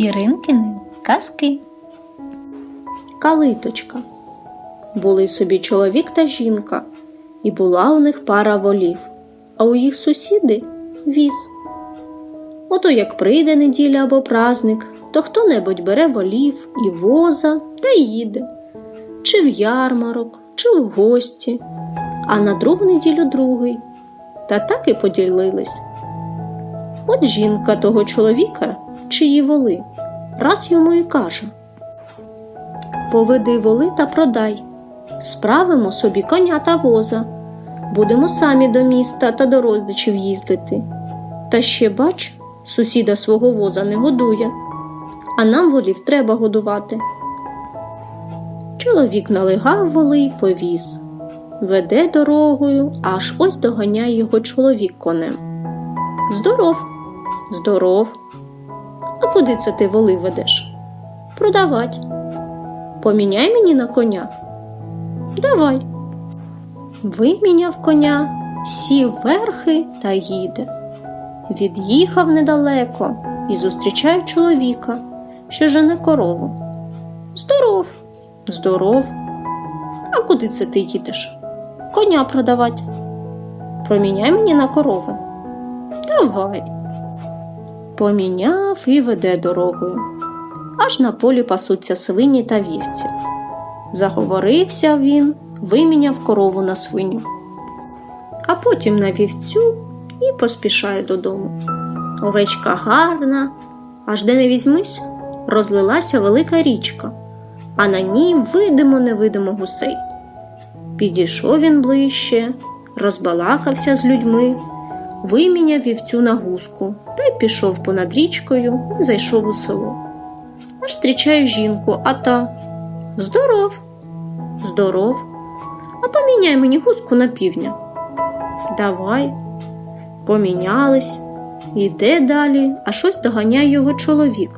Іринкини казки. Калиточка. Були собі чоловік та жінка, і була у них пара волів, а у їх сусіди віз. Ото як прийде неділя або праздник, то хто-небудь бере волів і воза та їде, чи в ярмарок, чи в гості, а на другу неділю другий. Та так і поділились. От жінка того чоловіка, чиї воли, раз йому і каже Поведи воли та продай. Справимо собі коня та воза. Будемо самі до міста та до родичів їздити. Та ще, бач, сусіда свого воза не годує, а нам волів треба годувати. Чоловік налегав воли й повіз. Веде дорогою, аж ось доганяє його чоловік конем. Здоров, здоров. А куди це ти воли ведеш? Продавать. Поміняй мені на коня. Давай. Виміняв коня, сів верхи та їде. Від'їхав недалеко і зустрічає чоловіка, що жене корову. Здоров, здоров. А куди це ти їдеш? Коня продавать. Проміняй мені на корову. Давай. Поміняв і веде дорогою аж на полі пасуться свині та вівці. Заговорився він, виміняв корову на свиню, а потім на вівцю і поспішає додому. Овечка гарна, аж де не візьмись, розлилася велика річка, а на ній видимо невидимо гусей. Підійшов він ближче, розбалакався з людьми, виміняв вівцю на гуску та й пішов понад річкою і зайшов у село. Аж зустрічаю жінку, а та здоров, здоров. А поміняй мені гуску на півня. Давай. Помінялись. Іде далі, а щось доганяє його чоловік.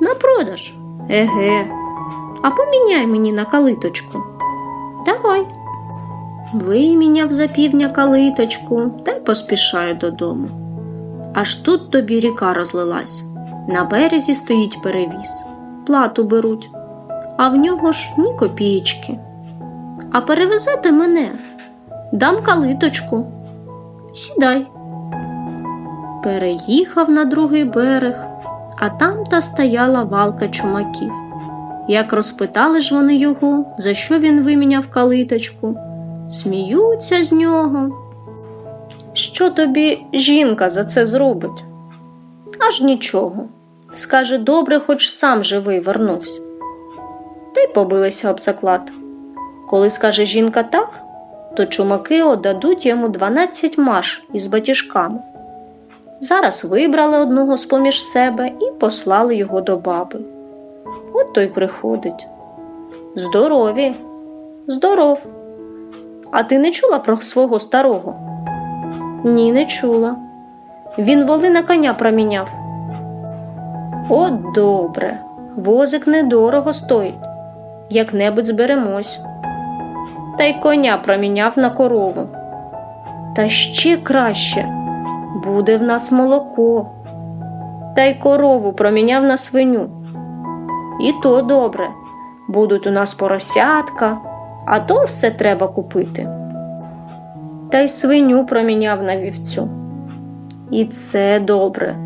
На продаж? Еге. А поміняй мені на калиточку. Давай. Виміняв за півня калиточку та й поспішає додому. Аж тут тобі ріка розлилась. На березі стоїть перевіз, плату беруть, а в нього ж ні копієчки. А перевезете мене, дам калиточку. Сідай. Переїхав на другий берег, а там та стояла валка чумаків. Як розпитали ж вони його, за що він виміняв калиточку, сміються з нього. Що тобі жінка за це зробить? Аж нічого. Скаже, добре, хоч сам живий вернувся. Та й побилися об заклад. Коли скаже жінка так, то чумаки отдадуть йому 12 маш із батіжками. Зараз вибрали одного з поміж себе і послали його до баби. От той приходить. Здорові, здоров. А ти не чула про свого старого? Ні, не чула. Він воли на коня проміняв. От добре, возик недорого стоїть, як-небудь зберемось. Та й коня проміняв на корову. Та ще краще буде в нас молоко. Та й корову проміняв на свиню. І то добре, будуть у нас поросятка, а то все треба купити. Та й свиню проміняв на вівцю. І це добре.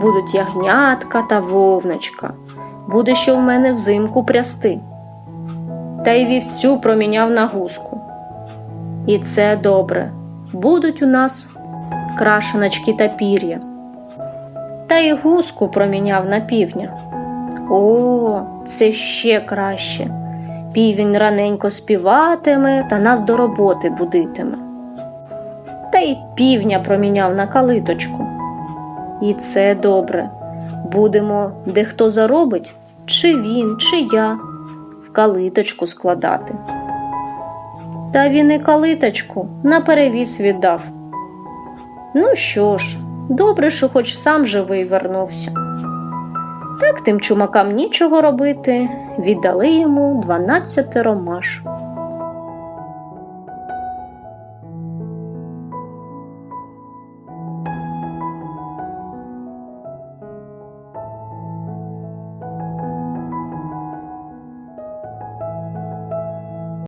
Будуть ягнятка та вовночка, буде ще в мене взимку прясти. Та й вівцю проміняв на гуску. І це добре. Будуть у нас крашеночки та пір'я. Та й гуску проміняв на півня. О, це ще краще. Півень раненько співатиме та нас до роботи будитиме. Та й півня проміняв на калиточку. І це добре. Будемо де хто заробить, чи він, чи я, в калиточку складати. Та він і калиточку на перевіз віддав. Ну що ж, добре, що хоч сам живий вернувся. Так тим чумакам нічого робити, віддали йому дванадцятеро маш.